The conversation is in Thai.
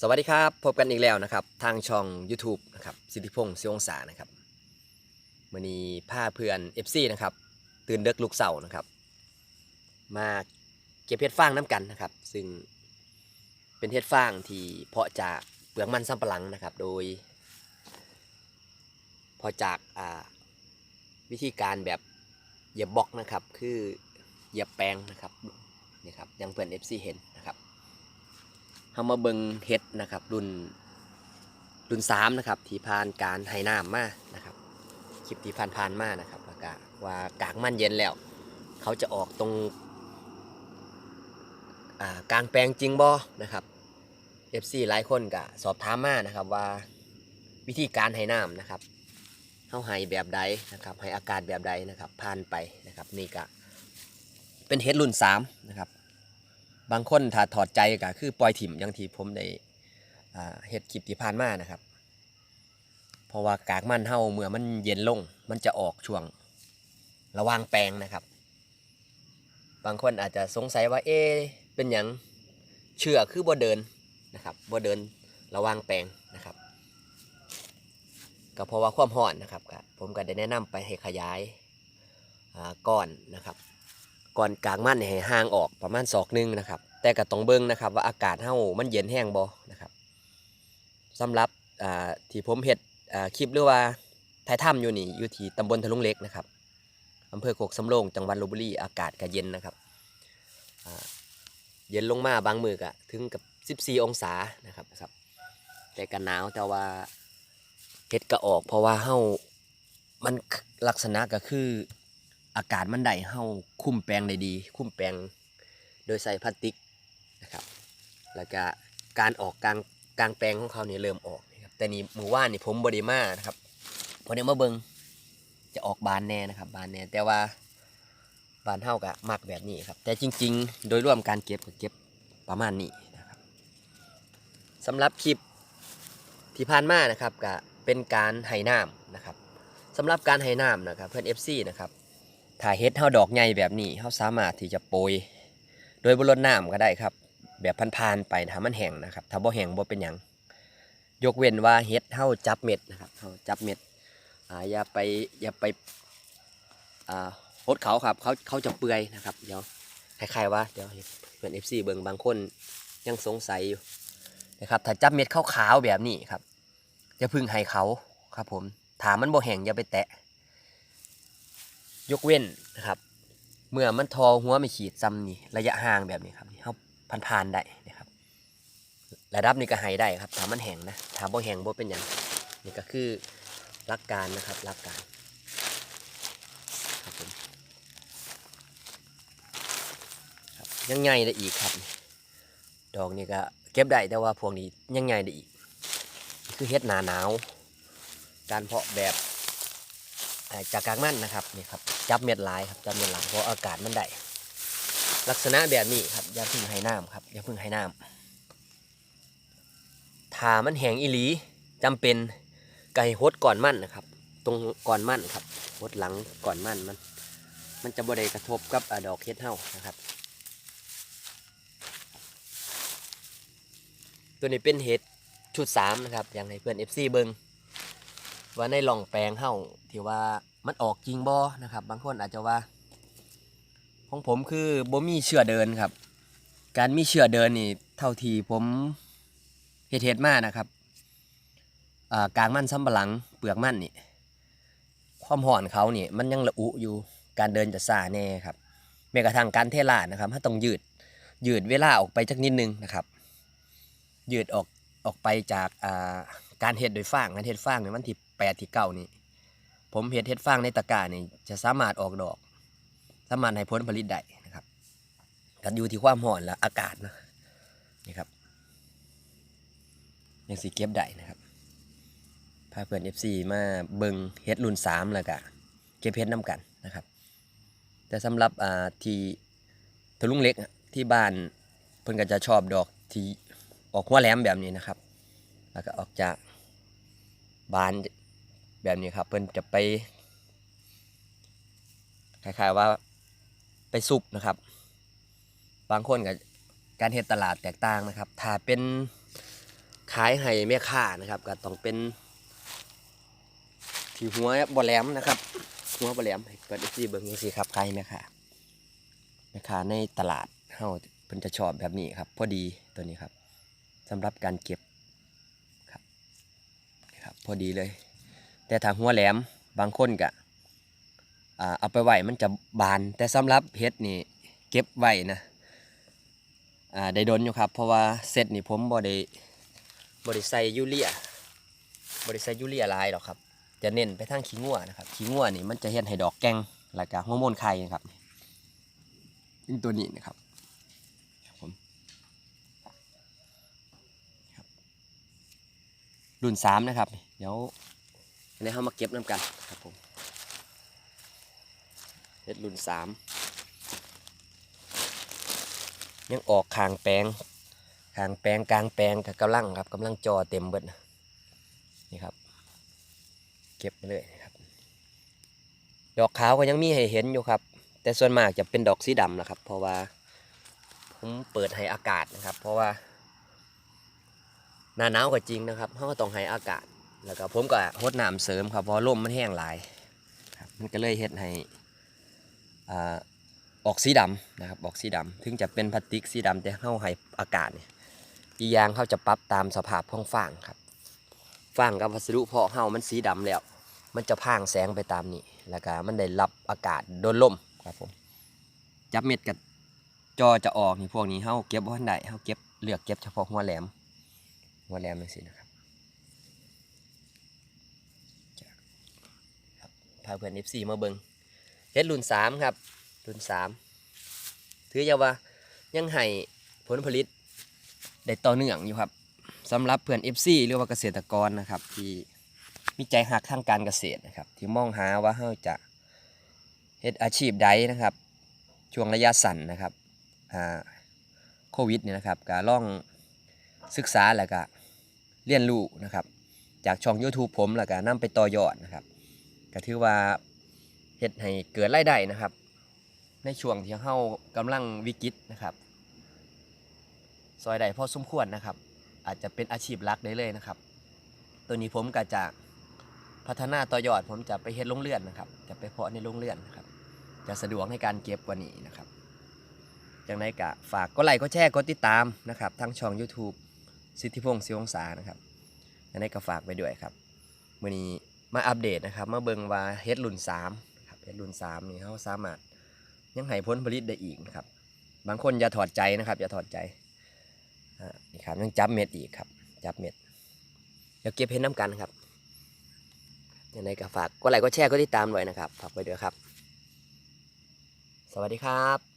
สวัสดีครับ พบกันอีกแล้วนะครับ ทางช่อง YouTube นะครับสิทธิพงศ์เสียงศานะครับมื่อนี้พาเพื่อน FC นะครับ ตื่นเด็กลุกเสาร์นะครับ มาเก็บเห็ดฟางน้ำกันนะครับ ซึ่งเป็นเห็ดฟางที่เพาะจากเปลือกมันสำปะหลังนะครับ โดยพาะจากาวิธีการแบบเหยียบบล็อกนะครับ คือเหยียบแปลงนะครับนี่ครับอยังเพื่อน FC เห็นนะครับ เฮามาเบิงเฮ็ดนะครับ รุ่นรุ่นสามนะครับที่ผ่านการให้น้ำมานะครับคลิปที่ผ่านผ่านมานะครับวก็ว่ากากมันเย็นแล้ว เขาจะออกตรงกลางแปลงจริงบ่นะครับ FC หลายคนก็สอบถามมานะครับว่าวิธีการให้น้ำนะครับเฮาให้แบบใดนะครับให้อากาศแบบใดนะครับผ่านไปนะครับนี่ก็เป็นเฮ็ดรุ่นสามนะครับ บางคนถ้าถอดใจก็คือปล่อยถิ่มอย่างที่ผมได้เฮ็ดคลิปที่ผ่านมานะครับ เพราะว่ากากมันเฮาเมื่อมันเย็นลง มันจะออกช่วงระวางแปลงนะครับ บางคนอาจจะสงสัยว่าเอ๊เป็นหยังเชื่อคือบ่เดินนะครับบ่เดินระวางแปลงนะครับ ก็เพราะว่าความร้อนนะครับผมก็ได้แนะนำไปให้ขยายอ่อนนะครับ ก่อนกลางมันเนี่ยให้ห่างออกประมาณศอกนึงนะครับ แต่ก็ต้องเบิ่งนะครับ ว่าอากาศเฮามันเย็นแห้งบ่นะครับสำหรับที่ผมเฮ็ดคลิปหรือว่าถ่ายถ้ำอยู่นี่อยู่ที่ตำบลทะลุงเล็กนะครับอำเภอโคกสำโรงจังหวัดลบบุรีอากาศก็เย็นนะครับเย็นลงมาบางมือก็ถึงกับ 14 องศานะครับครับแต่ก็หนาวแต่ว่าเฮ็ดก็ออก เพราะว่าเฮามันลักษณะก็คือ อากาศมันได้เฮาคุ้มแปลงได้ดี คุ้มแปลงโดยใส่พลาสติกนะครับ แล้วก็การออกกลางกลางแปลงของเขาเนี่ยเริ่มออกนะครับแต่นี่หมู่ว่านนี่ผมบริมานะครับพอเดี๋ยวมาเบิงจะออกบานแน่นะครับ บานแน่แต่ว่าบานเฮากะมักแบบนี้ครับแต่จริง ๆ โดยรวมการเก็บก็เก็บประมาณนี้นะครับสำหรับคลิปที่ผ่านมานะครับก็เป็นการไห้น้ำนะครับสำหรับการไห้น้ำนะครับเพื่อน FC นะครับ ถ้าเฮ็ดเฮาดอกใหญ่แบบนี้เฮาสามารถที่จะโปรยโดยบ่รดน้ำก็ได้ครับ แบบพันๆไปถ้ามันแห้งนะครับถ้าบ่แห้งบ่เป็นหยังยกเว้นว่าเฮ็ดเฮาจับเม็ดนะครับเฮาจับเม็ดอ่าอย่าไปอย่าไปอ่าหดเขาครับเขาเขาจะเปื่อยนะครับเดี๋ยวคล้ายๆว่าเดี๋ยวให้เพื่อน FC เบิงบางคนยังสงสัยอยู่นะครับถ้าจับเม็ดขาวๆแบบนี้ครับอย่าพึ่งให้เขาครับผมถ้ามันบ่แห้งอย่าไปแตะ ยกเว้นนะครับ เมื่อมันทอหัวไม่ขีดซ้ำนี่ระยะห่างแบบนี้ครับเขาพันพานๆได้นะครับระดับนี้ก็ให้ได้ครับถามมันแห้งนะถ้าบ่แห้งบ่เป็นอย่างนี่ก็คือหลักการนะครับหลักการครับผมครับยังไงได้อีกครับ ดอกนี่ก็เก็บได้แต่ว่าพวกนี้ยังไงได้อีก คือเฮ็ดหนาหนาว การเพาะแบบ จากกลางมันนะครับนี่ครับจับเม็ดลายครับจับเม็ดลายเพราะอากาศมันได้ลักษณะแบบนี้ครับอย่าพึ่งให้น้ำครับอย่าพึ่งให้น้ำถ้ามันแห้งอีหลีจำเป็นไก่หดก่อนมันนะครับ ตรงก่อนมันครับหดหลังก่อนมันมัน มันจะบ่ได้กระทบกับอดอกเฮ็ดเฮานะครับ ตัวนี้เป็นเห็ดชุดสามนะครับอย่างให้เพื่อน FC เบิง ว่าในหล่องแปลงเฮาที่ว่ามันออกจริงบ่นะครับ บางคนอาจจะว่า ของผมคือบ่มีเชื่อเดินครับ การมีเชื่อเดินนี่เท่าที่ผมเฮ็ดเฮ็ดมานะครับกลางมันสำปะหลังเปลือกมันนี่ความห่อนเขานี่มันยังระอุอยู่การเดินจะซ่าแน่ครับแม้กระทั่งการเทลาดนะครับถ้าต้องยืดยืดเวลาออกไปจักนิดนึงนะครับ ยืดออกออกไปจากการเฮ็ดโดยฟางการเฮ็ดฟางในวันที่ แปดที่เก้านี่ผมเฮ็ดเฮ็ดฟางในตะกร้านี่จะสามารถออกดอก สามารถให้ผลผลิตได้นะครับก็อยู่ที่ความร้อนและอากาศนะนี่ครับยังสีเก็บได้นะครับพาเพื่อน FC มาเบิงเฮ็ดรุ่นสามแล้วก็เก็บเฮ็ดน้กันนะครับ แต่สำหรับอ่าที่ทะลุงเล็กที่บ้านเพิ่นก็จะชอบดอกที่ออกหัวแหลมแบบนี้นะครับ แล้วก็ออกจากบาน แบบนี้ครับเพิ่นจะไปคล้ายๆว่าไปซุปนะครับ บางคนกับการเฮ็ดตลาดแตกต่างนะครับ ถ้าเป็นขายให้แม่ค้านะครับ ก็ต้องเป็น ที่หัวบ่แหลมนะครับ หัวบ่แหลมเปิดดูสิเบิ่งจังซี่ครับขายให้แม่ค้าแม่ค้าในตลาดเฮาเพิ่นจะชอบแบบนี้ครับ พอดีตัวนี้ครับสำหรับการเก็บครับครับ พอดีเลย แต่ถ้าหัวแหลมบางคนก็เอาไปไหว้มันจะบาน แต่สำหรับเฮ็ดนี่เก็บไว้นะได้ดนอยู่ครับ เพราะว่าเซตนี่ผมบ่ได้บ่ได้ใส่ยูเรียบ่ได้ใส่ยูเรียลายหรอกครับ จะเน้นไปทางขี้งัวนะครับขี้งัวนี่มันจะเฮ็ดให้ดอกแกงแล้วก็ฮอร์โมนไข่นะครับนี่ตัวนี้นะครับผมรุ่นสามนะครับ เดี๋ยว อันนี้เขามาเก็บน้ำกันครับผมเฮ็ดรุ่นสามยังออกคางแปลงคางแปลงกลางแปลงกับกำลังครับกำลังจอเต็มเบิดน,นี่ครับ เก็บไปเลยครับ ดอกขาวก็ยังมีให้เห็นอยู่ครับ แต่ส่วนมากจะเป็นดอกสีดำนะครับ เพราะว่าผมเปิดให้อากาศนะครับ เพราะว่าหน้าหนาวก็จริงนะครับเขาก็ต้องให้อากาศ แล้วก็ผมก็หดน้ำเสริมครับเพราะลมมันแห้งหลายครับมันก็เลยเฮ็ดให้อออกสีดำนะครับออกสีดำถึงจะเป็นพลาสติกสีดำแต่เข้าให้อากาศเนี่ยอียางเขาจะปรับตามสภาพของฟางครับฟางกับวัสดุเพาะเฮามันสีดำแล้ว มันจะพรางแสงไปตามนี้แล้วก็มันได้รับอากาศโดนลมครับผมจับเม็ดกับจอจะออกนี่พวกนี้เฮาเก็บบ่ทันได้เฮาเก็บเลือกเก็บเฉพาะหัวแหลมหัวแหลมจังซี่นะครับ พาเพื่อน F4 มาเบิงเฮ็ดรุ่นสามครับ รุ่นสามถือยาว่ายังให้ผลผลิตได้ต่อเนื่องอยู่ครับสำหรับเพื่อน F4 หรือว่าเกษตรกรนะครับ ที่มีใจหักทางการเกษตรนะครับ ที่มองหาว่าเขาจะเฮ็ดอาชีพใดนะครับ ช่วงระยะสั้นนะครับอ่าโควิดเนี่ยนะครับก็ล่องศึกษาแล้วก็เรียนรู้นะครับ จากช่อง YouTube ผมแล้วก็นำไปต่อยอดนะครับ ก็ถือว่าเฮ็ดให้เกิดรายได้นะครับ ในช่วงที่เฮากำลังวิกฤตนะครับ ซอยได้พอสมควรนะครับ อาจจะเป็นอาชีพหลักได้เลยนะครับ ตัวนี้ผมก็จะพัฒนาต่อยอดผมจะไปเฮ็ดโรงเรือนนะครับ จะไปเพาะในโรงเรือนนะครับ จะสะดวกในการเก็บกว่านี้นะครับจังไดก็ฝากกดไลค์กดแชร์กดติดตามนะครับทั้งช่อง YouTube สิทธิพงศ์ศิวงศานะครับจังไดก็ฝากไว้ด้วยครับมื่อนี้ มาอัปเดตนะครับมาเบิงว่าเฮ็ดรุ่น3ครับเฮ็ดรุ่น3นี่เขาสามารถยังให้ผลผลิตได้อีกนะครับ บางคนอย่าถอดใจนะครับอย่าถอดใจนี่ครับยังจับเม็ดอีกครับ จับเม็ดเดี๋ยวเก็บเห็นน้ำกันครับยังไงก็ฝากกดไลค์กดแชร์กดติดตามหน่อยนะครับฝากไว้ด้วยครับ สวัสดีครับ